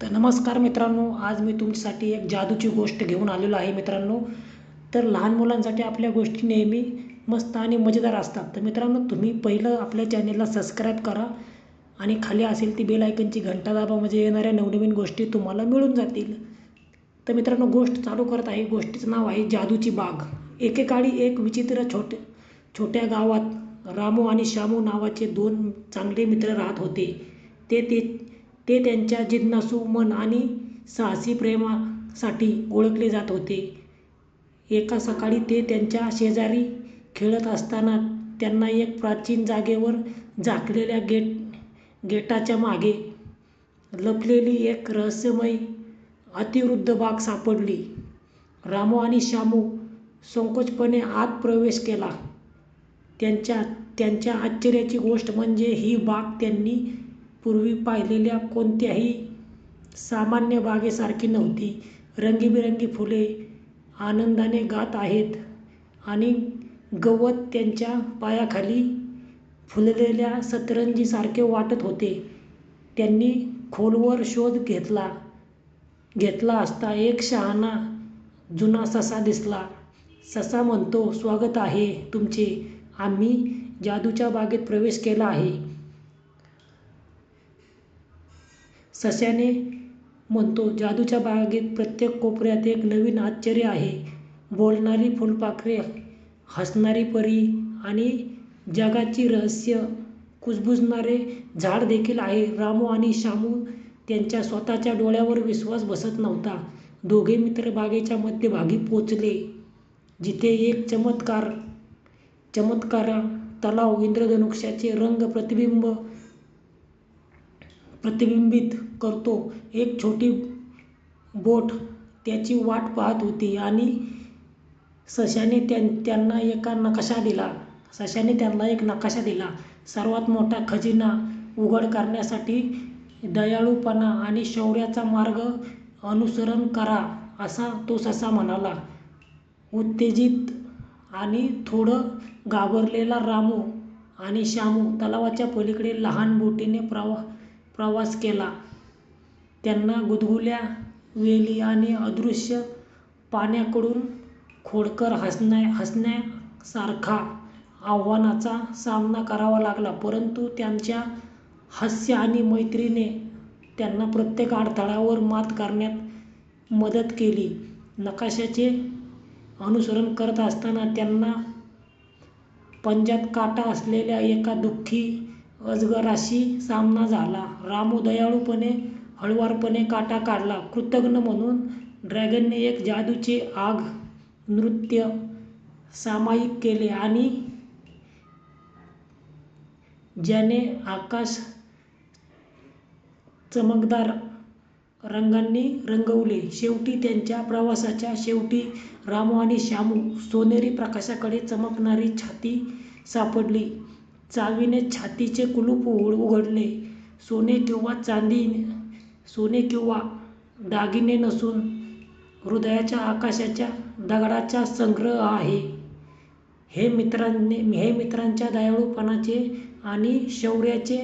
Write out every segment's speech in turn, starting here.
तर नमस्कार मित्रांनो आज मी तुमच्यासाठी एक जादूची गोष्ट घेऊन आलेलो आहे मित्रांनो. तर लहान मुलांसाठी आपल्या गोष्टी नेहमी मस्त आणि मजेदार असतात. तर मित्रांनो तुम्ही पहिलं आपल्या चॅनेलला सबस्क्राईब करा आणि खाली असेल ती बेल आयकनची घंटा दाबा म्हणजे येणाऱ्या नवनवीन गोष्टी तुम्हाला मिळून जातील. तर मित्रांनो गोष्ट चालू करत आहे. गोष्टीचं नाव आहे जादूची बाग. एकेकाळी एक विचित्र छोटे छोट्या गावात रामू आणि श्यामू नावाचे दोन चांगले मित्र राहत होते. ते ते ते त्यांच्या जिज्ञासू मन आणि साहसी प्रेमासाठी ओळखले जात होते. एका सकाळी ते त्यांच्या शेजारी खेळत असताना त्यांना एक प्राचीन जागेवर झाकलेल्या गेट गेटाच्या मागे लपलेली एक रहस्यमय अतिवृद्ध बाग सापडली. रामू आणि श्यामू संकोचपणे आत प्रवेश केला. त्यांच्या त्यांच्या आश्चर्याची गोष्ट म्हणजे ही बाग त्यांनी पूर्वी पाहिलेल्या कोणत्याही सामान्य बागेसारखी नव्हती. रंगीबिरंगी फुले आनंदाने गात आहेत आणि गवत त्यांच्या पायाखाली फुललेल्या सतरंजीसारखे वाटत होते. त्यांनी खोलवर शोध घेतला घेतला असता एक शहाणा जुना ससा दिसला. ससा म्हणतो स्वागत आहे तुमचे. आम्ही जादूच्या बागेत प्रवेश केला आहे. सश्याने म्हणतो जादूच्या बागेत प्रत्येक कोपऱ्यात एक नवीन आश्चर्य आहे. बोलणारी फुलपाखरे हसणारी परी आणि जगाची रहस्य कुजबुजणारे झाड देखील आहे. रामू आणि श्यामू त्यांच्या स्वतःच्या डोळ्यावर विश्वास बसत नव्हता. दोघे मित्र बागेच्या मध्यभागी पोचले जिथे एक चमत्कार चमत्कार तलाव इंद्रधनुष्याचे रंग प्रतिबिंब प्रतिबिंबित करतो. एक छोटी बोट त्याची वाट पाहत होती आणि सश्याने त्यां त्यांना एका नकाशा दिला. सश्याने त्यांना एक नकाशा दिला. सर्वात मोठा खजिना उघड करण्यासाठी दयाळूपणा आणि शौर्याचा मार्ग अनुसरण करा असा तो ससा म्हणाला. उत्तेजित आणि थोडं घाबरलेला रामू आणि श्यामू तलावाच्या पलीकडे लहान बोटीने प्रवा प्रवास केला. त्यांना गुदगुल्या वेली आणि अदृश्य पाण्याकडून खोडकर हसण्या हसण्यासारखा आव्हानाचा सामना करावा लागला. परंतु त्यांच्या हास्य आणि मैत्रीने त्यांना प्रत्येक अडथळ्यावर मात करण्यात मदत केली. नकाशाचे अनुसरण करत असताना त्यांना पंजात काटा असलेल्या एका दुःखी अजगराशी सामना झाला. रामू दयाळूपणे हळुवारपणे काटा काढला. कृतज्ञ म्हणून ड्रॅगनने एक जादूचे आग नृत्य सामायिक केले आणि ज्याने आकाश चमकदार रंगांनी रंगवले. शेवटी त्यांच्या प्रवासाच्या शेवटी रामू आणि श्यामू सोनेरी प्रकाशाकडे चमकणारी छाती सापडली. चावीने छातीचे कुलूप उघडले. सोने किंवा चांदी सोने किंवा दागिने नसून हृदयाच्या आकाशाच्या दगडाचा संग्रह आहे. हे मित्रांनी हे मित्रांच्या दयाळूपणाचे आणि शौर्याचे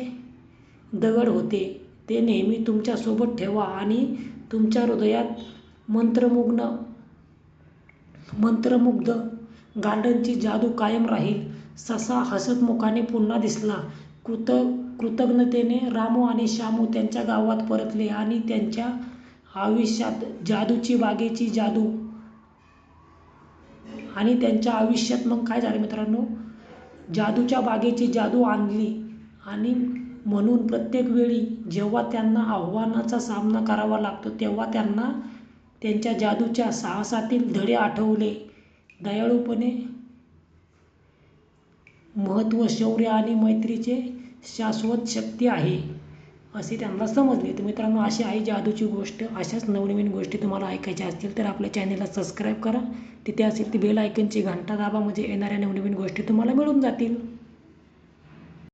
दगड होते. ते नेहमी तुमच्यासोबत ठेवा आणि तुमच्या हृदयात मंत्रमुग्न मंत्रमुग्ध गार्डनची जादू कायम राहील. ससा हसतमुखाने पुन्हा दिसला. कृत कृतज्ञतेने रामू आणि श्यामू त्यांच्या गावात परतले आणि त्यांच्या आयुष्यात जादूची बागेची जादू आणि त्यांच्या आयुष्यात मग काय झालं मित्रांनो? जादूच्या बागेची जादू आणली आणि म्हणून प्रत्येक वेळी जेव्हा त्यांना आव्हानाचा सामना करावा लागतो तेव्हा त्यांना त्यांच्या जादूच्या साहसातील धडे आठवले. दयाळूपणे महत्त्व शौर्य आणि मैत्रीचे शाश्वत शक्ती आहे असे त्यांना समजले. तर मित्रांनो अशी आहे जादूची गोष्ट अशाच नवनवीन गोष्टी तुम्हाला ऐकायच्या असतील तर आपल्या चॅनेलला सबस्क्राईब करा. तिथे असेल ती बेल आयकनची घंटा दाबा म्हणजे येणाऱ्या नवनवीन गोष्टी तुम्हाला मिळून जातील.